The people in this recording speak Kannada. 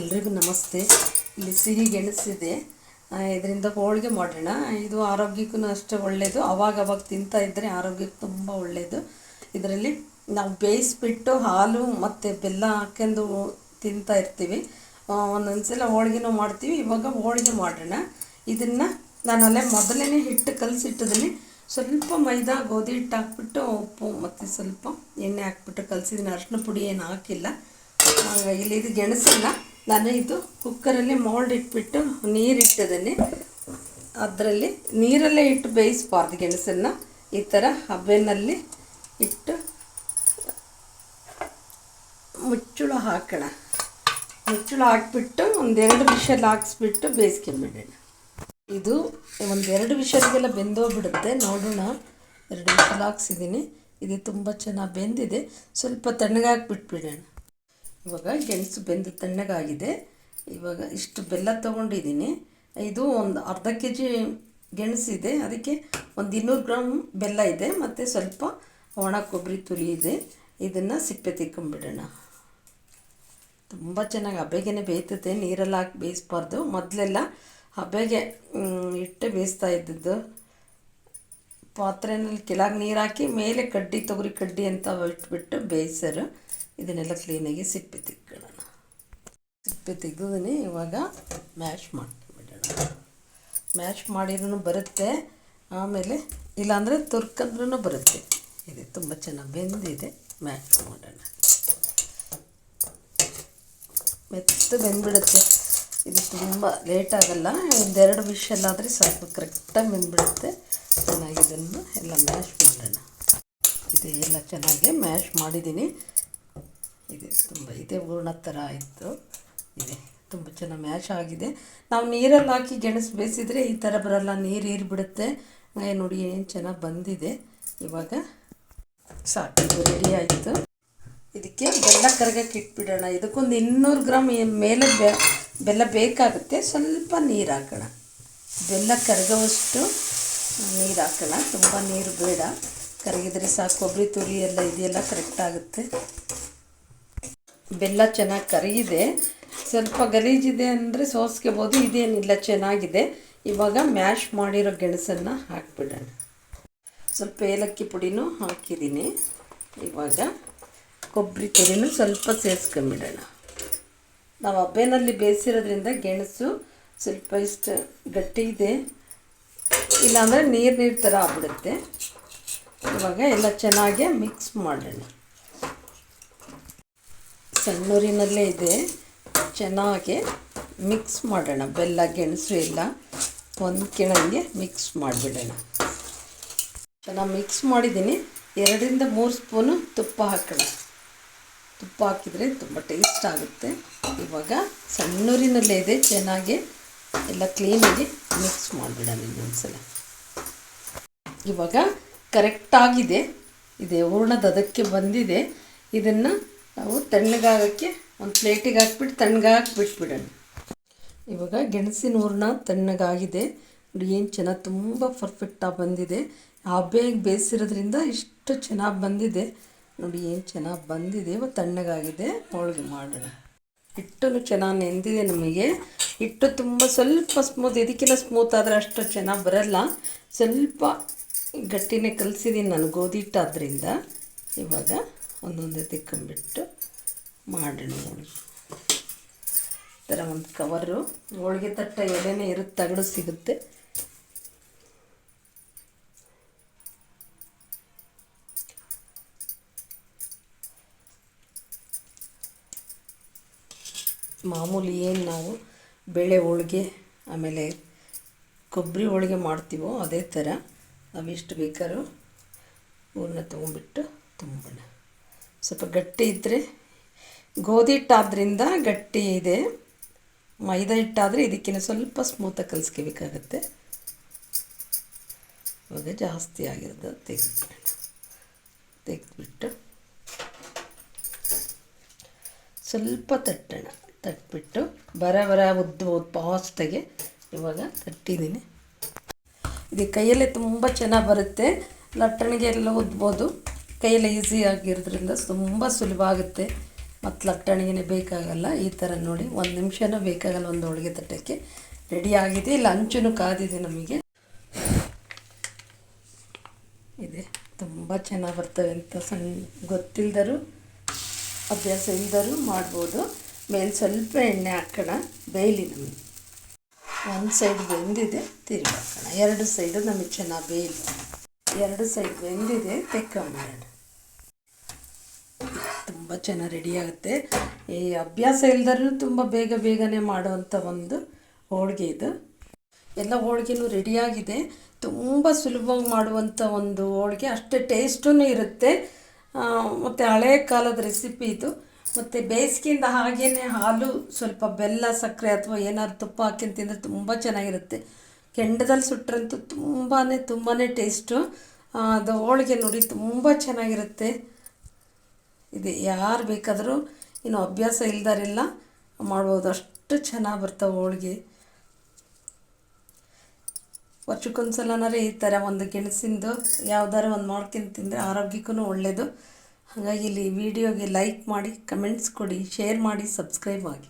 ಎಲ್ರಿಗೂ ನಮಸ್ತೆ. ಇಲ್ಲಿ ಸಿಹಿ ಗೆಣಸಿದೆ. ಇದರಿಂದ ಹೋಳಿಗೆ ಮಾಡೋಣ. ಇದು ಆರೋಗ್ಯಕ್ಕೂ ಅಷ್ಟೇ ಒಳ್ಳೆಯದು ಅವಾಗ ಅವಾಗ ತಿಂತಾ ಇದ್ದರೆ ಆರೋಗ್ಯಕ್ಕೆ ತುಂಬ ಒಳ್ಳೆಯದು ಇದರಲ್ಲಿ ನಾವು ಬೇಯಿಸ್ಬಿಟ್ಟು ಹಾಲು ಮತ್ತು ಬೆಲ್ಲ ಹಾಕ್ಕೊಂಡು ತಿಂತಾ ಇರ್ತೀವಿ. ಒಂದೊಂದ್ಸಲ ಹೋಳಿಗೆನೂ ಮಾಡ್ತೀವಿ. ಇವಾಗ ಹೋಳಿಗೆ ಮಾಡೋಣ. ಇದನ್ನು ನಾನು ಅಲ್ಲೇ ಮೊದಲೇ ಹಿಟ್ಟು ಕಲಸಿಟ್ಟಿದ್ದೀನಿ ಸ್ವಲ್ಪ ಮೈದಾ, ಗೋಧಿ ಹಿಟ್ಟು ಹಾಕ್ಬಿಟ್ಟು, ಉಪ್ಪು ಮತ್ತು ಸ್ವಲ್ಪ ಎಣ್ಣೆ ಹಾಕ್ಬಿಟ್ಟು ಕಲಸಿದ್ದೀನಿ. ಅರಿಶಿನ ಪುಡಿ ಏನು ಹಾಕಿಲ್ಲ. ಇಲ್ಲಿ ಇದು ಗೆಣಸಲ್ಲ ನಾನು ಇದು ಕುಕ್ಕರಲ್ಲಿ ಮೋಲ್ಡ್ ಇಟ್ಬಿಟ್ಟು ನೀರು ಇಟ್ಟಿದ್ದೀನಿ ಅದರಲ್ಲಿ ನೀರಲ್ಲೇ ಇಟ್ಟು ಬೇಯಿಸ್ಬಾರ್ದು ಗೆಣಸನ್ನು. ಈ ಥರ ಹಬೆನಲ್ಲಿ ಇಟ್ಟು ಮುಚ್ಚಳ ಹಾಕೋಣ. ಮುಚ್ಚಳ ಹಾಕ್ಬಿಟ್ಟು ಒಂದೆರಡು ವಿಷಲ್ ಹಾಕ್ಸ್ಬಿಟ್ಟು ಬೇಯಿಸ್ಕೊಂಬಿಡೋಣ ಇದು ಒಂದೆರಡು ವಿಷಲ್ಗೆಲ್ಲ ಬೆಂದೋಗ್ಬಿಡುತ್ತೆ. ನೋಡೋಣ. ಎರಡು ವಿಷಲ್ ಹಾಕ್ಸಿದ್ದೀನಿ. ಇದು ತುಂಬ ಚೆನ್ನಾಗಿ ಬೆಂದಿದೆ. ಸ್ವಲ್ಪ ತಣ್ಣಗಾಕ್ಬಿಟ್ಬಿಡೋಣ ಇವಾಗ ಗೆಣಸು ಬೆಂದು ತಣ್ಣಗಾಗಿದೆ. ಇವಾಗ ಇಷ್ಟು ಬೆಲ್ಲ ತೊಗೊಂಡಿದ್ದೀನಿ. ಇದು ಒಂದು ಅರ್ಧ ಕೆ ಜಿ ಗೆಣಸಿದೆ ಅದಕ್ಕೆ ಒಂದು ಇನ್ನೂರು ಗ್ರಾಮ್ ಬೆಲ್ಲ ಇದೆ. ಮತ್ತು ಸ್ವಲ್ಪ ಒಣ ಕೊಬ್ಬರಿ ತುರಿ ಇದೆ. ಇದನ್ನು ಸಿಪ್ಪೆ ತಿಕ್ಕೊಂಬಿಡೋಣ ತುಂಬ ಚೆನ್ನಾಗಿ ಹಬೆಗೆನೆ ಬೇಯ್ತದೆ. ನೀರೆಲ್ಲ ಹಾಕಿ ಬೇಯಿಸ್ಬಾರ್ದು. ಮೊದಲೆಲ್ಲ ಹಬೆಗೆ ಇಟ್ಟು ಬೇಯಿಸ್ತಾ ಇದ್ದದ್ದು. ಪಾತ್ರೆನಲ್ಲಿ ಕೆಳಗೆ ನೀರು ಹಾಕಿ, ಮೇಲೆ ಕಡ್ಡಿ, ತೊಗರಿ ಕಡ್ಡಿ ಅಂತ ಇಟ್ಬಿಟ್ಟು ಬೇಯಿಸರು. ಇದನ್ನೆಲ್ಲ ಕ್ಲೀನಾಗಿ ಸಿಪ್ಪೆ ತೆಗ್ಕೊಳ್ಳೋಣ ಸಿಪ್ಪೆ ತೆಗೆದಿನಿ ಇವಾಗ ಮ್ಯಾಶ್ ಮಾಡ್ಕೊಂಬಿಡೋಣ. ಮ್ಯಾಶ್ ಮಾಡಿದ್ರೂ ಬರುತ್ತೆ, ಆಮೇಲೆ ಇಲ್ಲಾಂದರೆ ತುರ್ಕಂದ್ರೂ ಬರುತ್ತೆ. ಇದೆ, ತುಂಬ ಚೆನ್ನಾಗಿ ಬೆಂದಿದೆ ಮ್ಯಾಶ್ ಮಾಡೋಣ. ಮೆತ್ತ ಬೆಂದ್ಬಿಡುತ್ತೆ. ಇದು ತುಂಬ ಲೇಟ್ ಆಗಲ್ಲ, ಒಂದೆರಡು ವಿಷಲ್ಲಾದರೆ ಸ್ವಲ್ಪ ಕರೆಕ್ಟಾಗಿ ಬೆಂದ್ಬಿಡುತ್ತೆ. ಚೆನ್ನಾಗಿ ಇದನ್ನು ಎಲ್ಲ ಮ್ಯಾಶ್ ಮಾಡೋಣ. ಇದೆ, ಎಲ್ಲ ಚೆನ್ನಾಗಿ ಮ್ಯಾಶ್ ಮಾಡಿದ್ದೀನಿ. ಇದೆ ತುಂಬ ಇದೆ, ಹೂರ್ಣ ಥರ ಆಯಿತು ಇದೆ. ತುಂಬ ಚೆನ್ನಾಗಿ ಮ್ಯಾಶ್ ಆಗಿದೆ. ನಾವು ನೀರಲ್ಲಿ ಹಾಕಿ ಗೆಣಸು ಬೇಯಿಸಿದರೆ ಈ ಥರ ಬರಲ್ಲ. ನೀರು ಹೀರ್ಬಿಡುತ್ತೆ ನೋಡಿ ಏನು ಚೆನ್ನಾಗಿ ಬಂದಿದೆ. ಇವಾಗ ಸಾಕು. ರೆಡಿ ಆಯಿತು. ಇದಕ್ಕೆ ಬೆಲ್ಲ ಕರಗಕ್ಕೆ ಇಟ್ಬಿಡೋಣ. ಇದಕ್ಕೊಂದು ಇನ್ನೂರು ಗ್ರಾಮ್ ಮೇಲೆ ಬೆ, ಬೆಲ್ಲ ಬೇಕಾಗುತ್ತೆ. ಸ್ವಲ್ಪ ನೀರು ಹಾಕೋಣ. ಬೆಲ್ಲ ಕರಗೋವಷ್ಟು ನೀರು ಹಾಕೋಣ. ತುಂಬ ನೀರು ಬೇಡ. ಕರಗಿದರೆ ಸಾಕು. ಕೊಬ್ಬರಿ ತುರಿ ಎಲ್ಲ ಇದೆಯಲ್ಲ ಕರೆಕ್ಟ್ ಆಗುತ್ತೆ. ಬೆಲ್ಲ ಚೆನ್ನಾಗಿ ಕರಗಿದೆ. ಸ್ವಲ್ಪ ಗಲೀಜಿದೆ ಅಂದರೆ ಸೋಸ್ಕೋಬೋದು ಇದೇನಿಲ್ಲ, ಚೆನ್ನಾಗಿದೆ. ಇವಾಗ ಮ್ಯಾಶ್ ಮಾಡಿರೋ ಗೆಣಸನ್ನು ಹಾಕ್ಬಿಡೋಣ. ಸ್ವಲ್ಪ ಏಲಕ್ಕಿ ಪುಡಿನೂ ಹಾಕಿದ್ದೀನಿ. ಇವಾಗ ಕೊಬ್ಬರಿ ತುರಿನೂ ಸ್ವಲ್ಪ ಸೇರಿಸ್ಕೊಂಬಿಡೋಣ ನಾವು ಹಬ್ಬೆನಲ್ಲಿ ಬೇಯಿಸಿರೋದ್ರಿಂದ ಗೆಣಸು ಸ್ವಲ್ಪ ಇಷ್ಟು ಗಟ್ಟಿ ಇದೆ. ಇಲ್ಲಾಂದರೆ ನೀರು ನೀರು ಥರ ಆಗ್ಬಿಡುತ್ತೆ. ಇವಾಗ ಎಲ್ಲ ಚೆನ್ನಾಗಿ ಮಿಕ್ಸ್ ಮಾಡೋಣ. ಸಣ್ಣೂರಿನಲ್ಲೇ ಇದೆ. ಚೆನ್ನಾಗಿ ಮಿಕ್ಸ್ ಮಾಡೋಣ. ಬೆಲ್ಲ, ಗೆಣಸು ಎಲ್ಲ ಕೆಳಗೆ ಮಿಕ್ಸ್ ಮಾಡಿಬಿಡೋಣ. ಚೆನ್ನಾಗಿ ಮಿಕ್ಸ್ ಮಾಡಿದ್ದೀನಿ. ಎರಡರಿಂದ ಮೂರು ಸ್ಪೂನು ತುಪ್ಪ ಹಾಕೋಣ. ತುಪ್ಪ ಹಾಕಿದರೆ ತುಂಬ ಟೇಸ್ಟ್ ಆಗುತ್ತೆ. ಇವಾಗ ಸಣ್ಣೂರಿನಲ್ಲೇ ಇದೆ. ಚೆನ್ನಾಗಿ ಎಲ್ಲ ಕ್ಲೀನಾಗಿ ಮಿಕ್ಸ್ ಮಾಡಿಬಿಡೋಣ ಇನ್ನೊಂದ್ಸಲ. ಇವಾಗ ಕರೆಕ್ಟಾಗಿದೆ ಇದೆ ಹೂರ್ಣದ ಅದಕ್ಕೆ ಬಂದಿದೆ. ಇದನ್ನು ನಾವು ತಣ್ಣಗಾಗೋಕ್ಕೆ ಒಂದು ಪ್ಲೇಟಿಗೆ ಹಾಕ್ಬಿಟ್ಟು ತಣ್ಣಗಾಗಿ ಬಿಟ್ಬಿಡೋಣ ಇವಾಗ ಗೆಣಸಿನ ಹೂರ್ಣ ತಣ್ಣಗಾಗಿದೆ. ನೋಡಿ ಏನು ಚೆನ್ನಾಗಿ ತುಂಬ ಪರ್ಫೆಕ್ಟಾಗಿ ಬಂದಿದೆ. ಹಬ್ಬೆಗೆ ಬೇಯಿಸಿರೋದ್ರಿಂದ ಇಷ್ಟು ಚೆನ್ನಾಗಿ ಬಂದಿದೆ. ನೋಡಿ ಏನು ಚೆನ್ನಾಗಿ ಬಂದಿದೆ. ಇವಾಗ ತಣ್ಣಗಾಗಿದೆ. ಹೋಳಿಗೆ ಮಾಡೋಣ. ಹಿಟ್ಟು ಚೆನ್ನಾಗಿ ನೆಂದಿದೆ ನಮಗೆ. ಹಿಟ್ಟು ತುಂಬ ಸ್ವಲ್ಪ ಸ್ಮೂತ್ ಇದಕ್ಕಿಂತ ಸ್ಮೂತ್ ಆದರೆ ಅಷ್ಟು ಚೆನ್ನಾಗಿ ಬರಲ್ಲ. ಸ್ವಲ್ಪ ಗಟ್ಟಿನೇ ಕಲಿಸಿದ್ದೀನಿ ನಾನು ಗೋಧಿ ಹಿಟ್ಟಾದ್ರಿಂದ ಇವಾಗ ಒಂದೊಂದೇ ತಿಕ್ಕೊಂಬಿಟ್ಟು ಮಾಡೋಣ ಹೋಳಿಗೆ ಈ ಥರ ಒಂದು ಕವರು, ಹೋಳಿಗೆ ತಟ್ಟ ಎಲೆನೇ ಇರುತ್ತೆ, ತಗಡು ಸಿಗುತ್ತೆ. ಮಾಮೂಲಿ ಏನು ನಾವು ಬೇಳೆ ಹೋಳಿಗೆ, ಆಮೇಲೆ ಕೊಬ್ಬರಿ ಹೋಳಿಗೆ ಮಾಡ್ತೀವೋ ಅದೇ ಥರ ನಾವು ಎಷ್ಟು ಬೇಕಾದ್ರೂ ಊರನ್ನ ತೊಗೊಂಬಿಟ್ಟು ತುಂಬೋಣ ಸ್ವಲ್ಪ ಗಟ್ಟಿ ಇದ್ದರೆ ಗೋಧಿ ಹಿಟ್ಟಾದ್ರಿಂದ ಗಟ್ಟಿ ಇದೆ. ಮೈದಾ ಹಿಟ್ಟಾದರೆ ಇದಕ್ಕಿಂತ ಸ್ವಲ್ಪ ಸ್ಮೂತಾಗಿ ಕಲಿಸ್ಕೋಬೇಕಾಗತ್ತೆ. ಇವಾಗ ಜಾಸ್ತಿ ಆಗಿರೋದು ತೆಗೆದು ತೆಗೆದುಬಿಟ್ಟು ಸ್ವಲ್ಪ ತಟ್ಟೋಣ. ತಟ್ಬಿಟ್ಟು ಬರ ಬರ ಉದ್ದು ಫಾಸ್ಟಾಗಿ ಇವಾಗ ತಟ್ಟಿದ್ದೀನಿ. ಇದು ಕೈಯಲ್ಲೇ ತುಂಬ ಚೆನ್ನಾಗಿ ಬರುತ್ತೆ. ಲಟ್ಟಣಿಗೆ ಎಲ್ಲ ಉದ್ಬೋದು. ಕೈಯಲ್ಲಿ ಈಸಿ ಆಗಿರೋದ್ರಿಂದ ತುಂಬ ಸುಲಭ ಆಗುತ್ತೆ. ಮತ್ತು ಲಟ್ಟಣಿಗೆ ಬೇಕಾಗಲ್ಲ, ಈ ಥರ ನೋಡಿ ಒಂದು ನಿಮಿಷನೂ ಬೇಕಾಗಲ್ಲ ಒಂದು ಹೋಳಿಗೆ ತಟ್ಟಕ್ಕೆ. ರೆಡಿ ಆಗಿದೆ? ಇಲ್ಲ, ಅಂಚುನು ಕಾದಿದೆ ನಮಗೆ. ಇದೆ. ತುಂಬ ಚೆನ್ನಾಗಿ ಬರ್ತವೆ ಅಂತ ಸಣ್ಣ ಗೊತ್ತಿಲ್ಲದರೂ ಅಭ್ಯಾಸ ಇಲ್ಲದರೂ ಮಾಡ್ಬೋದು. ಮೇಲೆ ಸ್ವಲ್ಪ ಎಣ್ಣೆ ಹಾಕೋಣ, ಬೇಯಲಿ ನಮಗೆ. ಒಂದು ಸೈಡ್ ಬೆಂದಿದೆ ತಿರುಗಿ ಹಾಕೋಣ ಎರಡು ಸೈಡು ನಮಗೆ ಚೆನ್ನಾಗಿ ಬೇಯಲಿ. ಎರಡು ಸೈಡ್ ಬೆಂದಿದೆ ತೆಕ್ಕೊಂಬಿಡೋಣ ತುಂಬ ಚೆನ್ನಾಗಿ ರೆಡಿ ಆಗುತ್ತೆ. ಈ ಅಭ್ಯಾಸ ಇಲ್ದರೂ ತುಂಬ ಬೇಗ ಬೇಗನೆ ಮಾಡುವಂಥ ಒಂದು ಹೋಳಿಗೆ ಇದು. ಎಲ್ಲ ಹೋಳಿಗೆನೂ ರೆಡಿಯಾಗಿದೆ ತುಂಬ ಸುಲಭವಾಗಿ ಮಾಡುವಂಥ ಒಂದು ಹೋಳಿಗೆ. ಅಷ್ಟೇ ಟೇಸ್ಟೂ ಇರುತ್ತೆ. ಮತ್ತು ಹಳೆ ಕಾಲದ ರೆಸಿಪಿ ಇದು. ಮತ್ತು ಬೇಸಿಗೆಯಿಂದ ಹಾಗೇ ಹಾಲು, ಸ್ವಲ್ಪ ಬೆಲ್ಲ, ಸಕ್ಕರೆ ಅಥವಾ ಏನಾದ್ರು ತುಪ್ಪ ಹಾಕಿ ತಿಂದರೆ ತುಂಬ ಚೆನ್ನಾಗಿರುತ್ತೆ. ಕೆಂಡದಲ್ಲಿ ಸುಟ್ಟರಂತೂ ತುಂಬಾ ತುಂಬಾ ಟೇಸ್ಟು ಅದು ಹೋಳಿಗೆ ನೋಡಿ ತುಂಬ ಚೆನ್ನಾಗಿರುತ್ತೆ. ಇದೆ ಯಾರು ಬೇಕಾದರೂ ಇನ್ನು ಅಭ್ಯಾಸ ಇಲ್ದಾರೆಲ್ಲ ಮಾಡ್ಬೋದು. ಅಷ್ಟು ಚೆನ್ನಾಗಿ ಬರ್ತವೆ ಹೋಳಿಗೆ. ವರ್ಷಕ್ಕೊಂದ್ಸಲನಾರೆ ಈ ಥರ ಒಂದು ಗೆಣಸಿಂದು ಯಾವ್ದಾರು ಒಂದು ಮಾಡ್ಕೊಂಡು ತಿಂದರೆ ಆರೋಗ್ಯಕ್ಕೂ ಒಳ್ಳೆಯದು ಹಾಗಾಗಿ ಇಲ್ಲಿ ವಿಡಿಯೋಗೆ ಲೈಕ್ ಮಾಡಿ, ಕಮೆಂಟ್ಸ್ ಕೊಡಿ, ಶೇರ್ ಮಾಡಿ, ಸಬ್ಸ್ಕ್ರೈಬ್ ಆಗಿ.